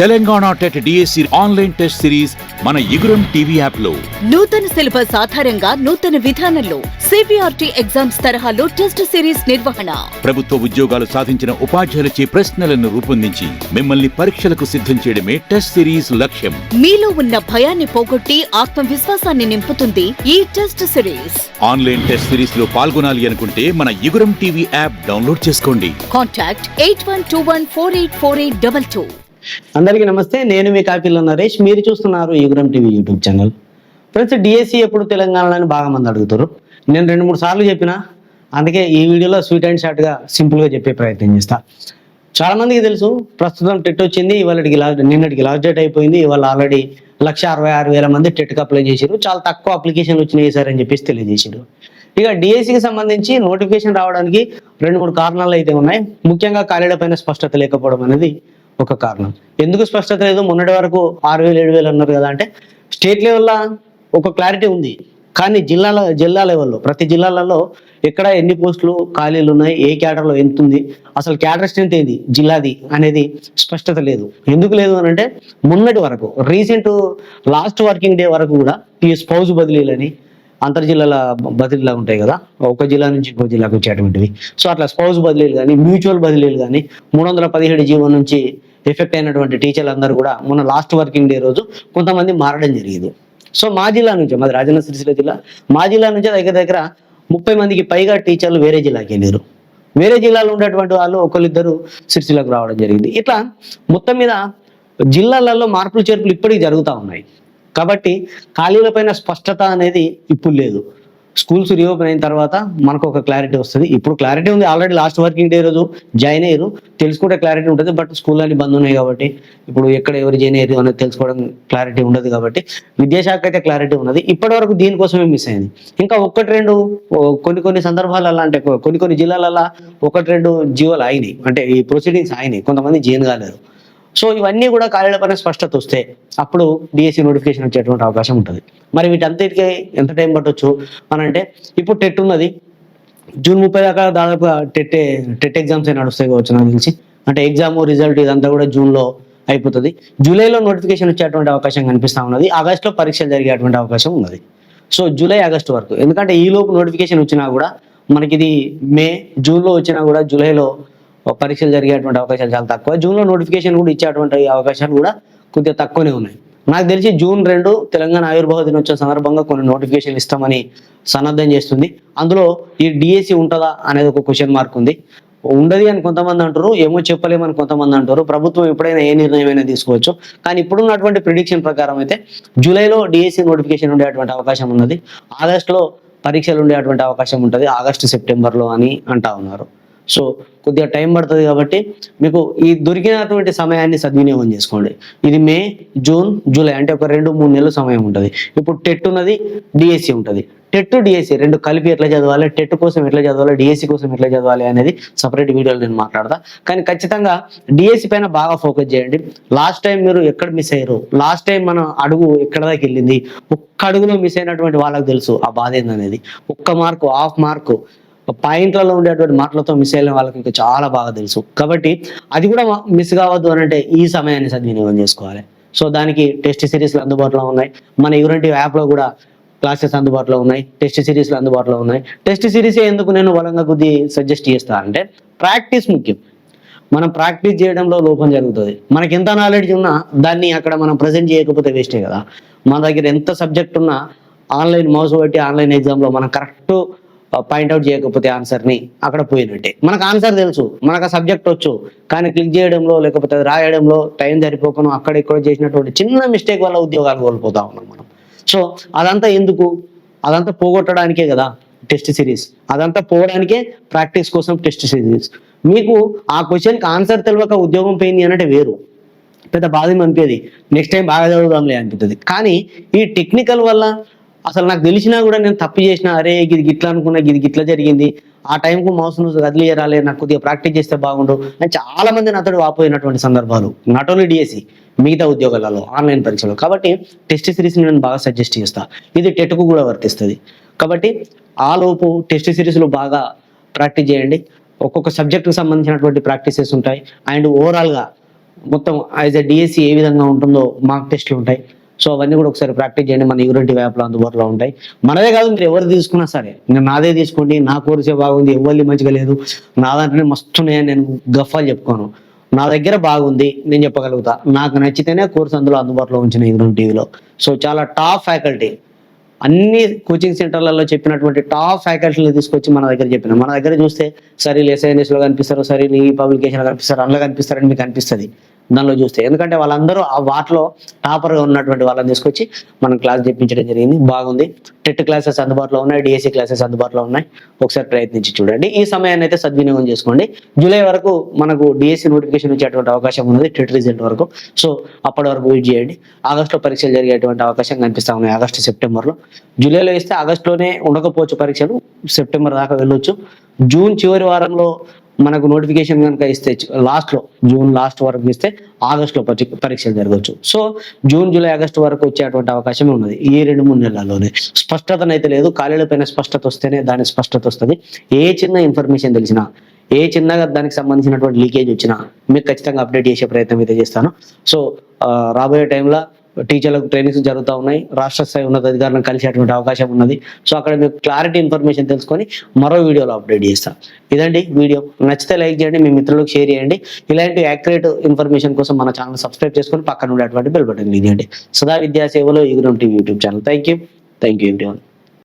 Telangana TET DSC online test series మన Iguram TV యాప్లో నూతన సిలబస్ ఆధారంగా నూతన విధానంలో సిబిఆర్టీ ఎగ్జామ్స్ తరహాలో టెస్ట్ సిరీస్ నిర్వహణ. ప్రభుత్వ ఉద్యోగాలు సాధించిన ఉపాధ్యాయులచే ప్రశ్నలను రూపొందించి మిమ్మల్ని పరీక్షలకు సిద్ధం చేయడమే టెస్ట్ సిరీస్ లక్ష్యం. మీలో ఉన్న భయాన్ని పోగొట్టి ఆత్మవిశ్వాసాన్ని నింపుతుంది ఈ టెస్ట్ సిరీస్. ఆన్లైన్ టెస్ట్ సిరీస్లో పాల్గొనాలి అనుకుంటే మన ఇగురం టీవీ యాప్ డౌన్లోడ్ చేసుకోండి. Contact eight one two one four eight four eight double two. అందరికీ నమస్తే నేను మీ కాపీలో నరేష్. మీరు చూస్తున్నారు Yugaram TV YouTube channel. Friends DSC ఎప్పుడు తెలంగాణలో బాగా మంది అడుగుతారు. నేను రెండు మూడు సార్లు చెప్పిన అందుకే ఈ వీడియోలో స్వీట్ అండ్ షార్ట్గా సింపుల్గా చెప్పే ప్రయత్నం చేస్తా. చాలా మందికి తెలుసు ప్రస్తుతం టెట్ వచ్చింది ఇవాళకి లాస్ట్ నిన్నటికి లాస్ట్ డేట్ అయిపోయింది ఇవాళ ఆల్రెడీ లక్ష అరవై ఆరు వేల మంది టెట్కి అప్లై చేశారు చాలా తక్కువ అప్లికేషన్లు వచ్చినాయి సార్ అని చెప్పేసి తెలియజేశారు ఇక డిఎస్సికి సంబంధించి నోటిఫికేషన్ రావడానికి రెండు మూడు కారణాలు అయితే ఉన్నాయి. ముఖ్యంగా ఖాళీల పైన స్పష్టత లేకపోవడం అనేది ఒక కారణం. ఎందుకు స్పష్టత లేదు? మొన్నటి వరకు ఆరు వేలు ఏడు వేలు అన్నారు కదా అంటే స్టేట్ లెవెల్లో ఒక క్లారిటీ ఉంది. కానీ జిల్లాల జిల్లా లెవెల్లో ప్రతి జిల్లాలలో ఎక్కడ ఎన్ని పోస్టులు ఖాళీలు ఉన్నాయి ఏ క్యాడర్లో ఎంత ఉంది అసలు క్యాడర్ స్ట్రెంత్ ఏంది జిల్లాది అనేది స్పష్టత లేదు. ఎందుకు లేదు అని అంటే మొన్నటి వరకు రీసెంట్ లాస్ట్ వర్కింగ్ డే వరకు కూడా ఈ స్పౌజ్ బదిలీలని అంతర్ జిల్లాల బదిలీలా ఉంటాయి కదా ఒక జిల్లా నుంచి ఇంకో జిల్లాకు వచ్చేటువంటివి. సో అట్లా స్పౌజ్ బదిలీలు కానీ మ్యూచువల్ బదిలీలు కానీ మూడు వందల పదిహేడు జీవో నుంచి ఎఫెక్ట్ అయినటువంటి టీచర్లు అందరూ కూడా మొన్న లాస్ట్ వర్కింగ్ డే రోజు కొంతమంది మారడం జరిగింది. సో మా జిల్లా నుంచి మాది రాజన్న సిరిసిల్ల జిల్లా మా జిల్లా నుంచి దగ్గర దగ్గర ముప్పై మందికి పైగా టీచర్లు వేరే జిల్లాకి వెళ్ళారు. వేరే జిల్లాలో ఉండేటువంటి వాళ్ళు ఒకరిద్దరు సిరిసిల్లకు రావడం జరిగింది. ఇట్లా మొత్తం మీద జిల్లాలలో మార్పులు చేర్పులు ఇప్పటికీ జరుగుతూ ఉన్నాయి. కాబట్టి ఖాళీలపైన స్పష్టత అనేది ఇప్పుడు లేదు. స్కూల్స్ రీఓపెన్ అయిన తర్వాత మనకు ఒక క్లారిటీ వస్తుంది. ఇప్పుడు క్లారిటీ ఉంది. ఆల్రెడీ లాస్ట్ వర్కింగ్ డే రోజు జాయిన్ అయ్యారు. తెలుసుకుంటే క్లారిటీ ఉంటుంది. బట్ స్కూల్ అన్ని బంద్ ఉన్నాయి కాబట్టి ఇప్పుడు ఎక్కడ ఎవరు జాయిన్ అయ్యారు అనేది తెలుసుకోవడం క్లారిటీ ఉండదు కాబట్టి విద్యాశాఖ అయితే క్లారిటీ ఉన్నది. ఇప్పటి వరకు దీనికోసమే మిస్ అయింది. ఇంకా ఒకటి రెండు కొన్ని కొన్ని సందర్భాలలో అంటే కొన్ని కొన్ని జిల్లాలలో ఒకటి రెండు జీవోలు అయినాయి. అంటే ఈ ప్రొసీడింగ్స్ అయినాయి. కొంతమంది జైన్ కాలేరు సో ఇవన్నీ కూడా ఖాళీల స్పష్టత వస్తే అప్పుడు డిఎస్సి నోటిఫికేషన్ వచ్చేటువంటి అవకాశం ఉంటుంది. మరి వీటంతటికి ఎంత టైం పట్టొచ్చు? అని అంటే ఇప్పుడు టెట్ ఉన్నది. జూన్ ముప్పై దాకా దాదాపుగా టెట్ టెట్ ఎగ్జామ్స్ నడుస్తాయి కావచ్చు నాకు తెలిసి. అంటే ఎగ్జామ్ రిజల్ట్ ఇదంతా కూడా జూన్లో అయిపోతుంది. జూలైలో నోటిఫికేషన్ వచ్చేటువంటి అవకాశం కనిపిస్తూ ఉన్నది. ఆగస్టులో పరీక్షలు జరిగేటువంటి అవకాశం ఉన్నది. సో జూలై ఆగస్టు వరకు. ఎందుకంటే ఈ లోపు నోటిఫికేషన్ వచ్చినా కూడా మనకి ఇది మే జూన్లో వచ్చినా కూడా జూలైలో పరీక్షలు జరిగేటువంటి అవకాశాలు చాలా తక్కువ. జూన్లో నోటిఫికేషన్ కూడా ఇచ్చేటువంటి అవకాశాలు కూడా కొద్దిగా తక్కువనే ఉన్నాయి. నాకు తెలిసి జూన్ రెండు తెలంగాణ ఆవిర్భావ దినోత్సవం సందర్భంగా కొన్ని నోటిఫికేషన్ ఇస్తామని సన్నద్ధం చేస్తుంది. అందులో ఈ డిఎస్సి ఉంటుందా అనేది ఒక క్వశ్చన్ మార్క్ ఉంది. ఉండదు అని కొంతమంది అంటారు ఏమో చెప్పలేమని కొంతమంది అంటారు. ప్రభుత్వం ఎప్పుడైనా ఏ నిర్ణయం అయినా తీసుకోవచ్చు. కానీ ఇప్పుడున్నటువంటి ప్రిడిక్షన్ ప్రకారం అయితే జూలైలో డిఎస్సి నోటిఫికేషన్ ఉండేటువంటి అవకాశం ఉన్నది. ఆగస్టులో పరీక్షలు ఉండేటువంటి అవకాశం ఉంటుంది. ఆగస్టు సెప్టెంబర్లో అని అంటా ఉన్నారు. సో కొద్దిగా టైం పడుతుంది కాబట్టి మీకు ఈ దొరికినటువంటి సమయాన్ని సద్వినియోగం చేసుకోండి. ఇది మే జూన్ జూలై అంటే ఒక రెండు మూడు నెలల సమయం ఉంటుంది. ఇప్పుడు టెట్ ఉన్నది డిఎస్సి ఉంటుంది. టెట్ డిఎస్సి రెండు కలిపి ఎట్లా చదవాలి? టెట్ కోసం ఎట్లా చదవాలి? డిఎస్సి కోసం ఎట్లా చదవాలి అనేది సపరేట్ వీడియోలో నేను మాట్లాడతా. కానీ ఖచ్చితంగా డిఎస్సి పైన బాగా ఫోకస్ చేయండి. లాస్ట్ టైం మీరు ఎక్కడ మిస్ అయ్యారు? లాస్ట్ టైం మన అడుగు ఎక్కడ దాకా వెళ్ళింది? ఒక్క అడుగులో మిస్ అయినటువంటి వాళ్ళకి తెలుసు ఆ బాధ ఏందనేది. ఒక్క మార్కు హాఫ్ మార్కు పాయింట్లలో ఉండేటువంటి మాటలతో మిస్ అయిన వాళ్ళకి ఇంకా చాలా బాగా తెలుసు. కాబట్టి అది కూడా మిస్ కావద్దు అని అంటే ఈ సమయాన్ని సద్వినియోగం చేసుకోవాలి. సో దానికి టెస్ట్ సిరీస్లు అందుబాటులో ఉన్నాయి. మన యూనిటీ యాప్లో కూడా క్లాసెస్ అందుబాటులో ఉన్నాయి. టెస్ట్ సిరీస్లు అందుబాటులో ఉన్నాయి. టెస్ట్ సిరీస్ ఎందుకు నేను బలంగా కొద్ది సజెస్ట్ చేస్తా అంటే ప్రాక్టీస్ ముఖ్యం. మనం ప్రాక్టీస్ చేయడంలో లోపం జరుగుతుంది. మనకి ఎంత నాలెడ్జ్ ఉన్నా దాన్ని అక్కడ మనం ప్రజెంట్ చేయకపోతే వేస్టే కదా. మన దగ్గర ఎంత సబ్జెక్ట్ ఉన్నా ఆన్లైన్ మౌస్ పెట్టి ఆన్లైన్ ఎగ్జామ్లో మనం కరెక్ట్ పాయింట్అవుట్ చేయకపోతే ఆన్సర్ని అక్కడ పోయినట్టే. మనకు ఆన్సర్ తెలుసు మనకు ఆ సబ్జెక్ట్ వచ్చు కానీ క్లిక్ చేయడంలో లేకపోతే రాయడంలో టైం సరిపోకుండా అక్కడ ఇక్కడ చేసినటువంటి చిన్న మిస్టేక్ వల్ల ఉద్యోగాలు కోల్పోతా ఉన్నాం మనం. సో అదంతా ఎందుకు? అదంతా పోగొట్టడానికే కదా టెస్ట్ సిరీస్. అదంతా పోవడానికే ప్రాక్టీస్ కోసం టెస్ట్ సిరీస్. మీకు ఆ క్వశ్చన్కి ఆన్సర్ తెలియక ఉద్యోగం పోయింది అంటే వేరు. పెద్ద బాధ అనిపేది నెక్స్ట్ టైం బాగా చదువుదాంలే అనిపిస్తుంది కానీ ఈ టెక్నికల్ వల్ల అసలు నాకు తెలిసినా కూడా నేను తప్పు చేసిన అరే ఇది గిట్లా అనుకున్నా ఇది గిట్లా జరిగింది. ఆ టైంకు మౌస్ కదిలియరాలే నాకు కొద్దిగా ప్రాక్టీస్ చేస్తే బాగుండు అని చాలా మంది నాతో వాపోయినటువంటి సందర్భాలు. నాట్ ఓన్లీ డిఎస్సి మిగతా ఉద్యోగాలలో ఆన్లైన్ పరీక్షలు. కాబట్టి టెస్ట్ సిరీస్ని నేను బాగా సజెస్ట్ చేస్తాను ఇది టెట్కు కూడా వర్తిస్తుంది. కాబట్టి ఆ లోపు టెస్ట్ సిరీస్లో బాగా ప్రాక్టీస్ చేయండి. ఒక్కొక్క సబ్జెక్టుకు సంబంధించినటువంటి ప్రాక్టీసెస్ ఉంటాయి. అండ్ ఓవరాల్గా మొత్తం యాజ్ ఎ డిఎస్సి ఏ విధంగా ఉంటుందో మార్క్ టెస్ట్లు ఉంటాయి. సో అవన్నీ కూడా ఒకసారి ప్రాక్టీస్ చేయండి. మన యూనిటీ వ్యాప్లో అందుబాటులో ఉంటాయి. మనదే కాదు మీరు ఎవరు తీసుకున్నా సరే నేను నాదే తీసుకోండి. నా కోర్సే బాగుంది ఎవరిది మంచిగా లేదు. నా దాంట్లోనే మస్తున్నాయని నేను గఫాలు చెప్పుకోను. నా దగ్గర బాగుంది నేను చెప్పగలుగుతా. నాకు నచ్చితేనే కోర్స్ అందులో అందుబాటులో ఉంచిన యూనిటీ టీవీలో. సో చాలా టాప్ ఫ్యాకల్టీ. అన్ని కోచింగ్ సెంటర్లలో చెప్పినటువంటి టాప్ ఫ్యాకల్టీలు తీసుకొచ్చి మన దగ్గర చెప్పిన. మన దగ్గర చూస్తే సరే ఎస్ఐఎన్ఎస్లో కనిపిస్తారు సరే ఈ పబ్లికేషన్లో కనిపిస్తారు అందులో కనిపిస్తారని మీకు అనిపిస్తుంది. దానిలో చూస్తే. ఎందుకంటే వాళ్ళందరూ ఆ వాటిలో టాపర్గా ఉన్నటువంటి వాళ్ళని తీసుకొచ్చి మనం క్లాస్ చెప్పించడం జరిగింది. బాగుంది. టెట్ క్లాసెస్ అందుబాటులో ఉన్నాయి. డిఎస్సి క్లాసెస్ అందుబాటులో ఉన్నాయి. ఒకసారి ప్రయత్నించి చూడండి. ఈ సమయాన్ని అయితే సద్వినియోగం చేసుకోండి. జూలై వరకు మనకు డిఎస్సి నోటిఫికేషన్ వచ్చేటువంటి అవకాశం ఉన్నది. టెట్ రిజల్ట్ వరకు. సో అప్పటి వరకు వెయిట్ చేయండి. ఆగస్టులో పరీక్షలు జరిగేటువంటి అవకాశం కనిపిస్తా ఉన్నాయి. ఆగస్టు సెప్టెంబర్లో. జూలైలో ఇస్తే ఆగస్టులోనే ఉండకపోవచ్చు పరీక్షలు. సెప్టెంబర్ దాకా వెళ్ళొచ్చు. జూన్ చివరి వారంలో మనకు నోటిఫికేషన్ కనుక ఇస్తే లాస్ట్లో జూన్ లాస్ట్ వరకు ఇస్తే ఆగస్టులో పరీక్ష పరీక్షలు జరగవచ్చు. సో జూన్ జూలై ఆగస్టు వరకు వచ్చేటువంటి అవకాశమే ఉన్నది. ఈ రెండు మూడు నెలల్లోనే. స్పష్టతనైతే లేదు. ఖాళీల పైన స్పష్టత వస్తేనే దాని స్పష్టత వస్తుంది. ఏ చిన్న ఇన్ఫర్మేషన్ తెలిసినా ఏ చిన్నగా దానికి సంబంధించినటువంటి లీకేజ్ వచ్చినా మీకు ఖచ్చితంగా అప్డేట్ చేసే ప్రయత్నం అయితే చేస్తాను. సో రాబోయే టైంలో టీచర్లకు ట్రైనింగ్స్ జరుగుతూ ఉన్నాయి. రాష్ట్ర స్థాయి ఉన్నతాధికారులను కలిసేటువంటి అవకాశం ఉన్నది. సో అక్కడ మీకు క్లారిటీ ఇన్ఫర్మేషన్ తెలుసుకొని మరో వీడియోలో అప్డేట్ చేస్తాం. ఇదండి వీడియో. నచ్చితే లైక్ చేయండి మీ మిత్రులకు షేర్ చేయండి. ఇలాంటి యాక్యురేట్ ఇన్ఫర్మేషన్ కోసం మన ఛానల్ సబ్స్క్రైబ్ చేసుకొని పక్కన ఉండేటువంటి బెల్ బటన్ క్లిక్ చేయండి సదా విద్యా సేవలో Iguram TV YouTube channel thank you thank you everyone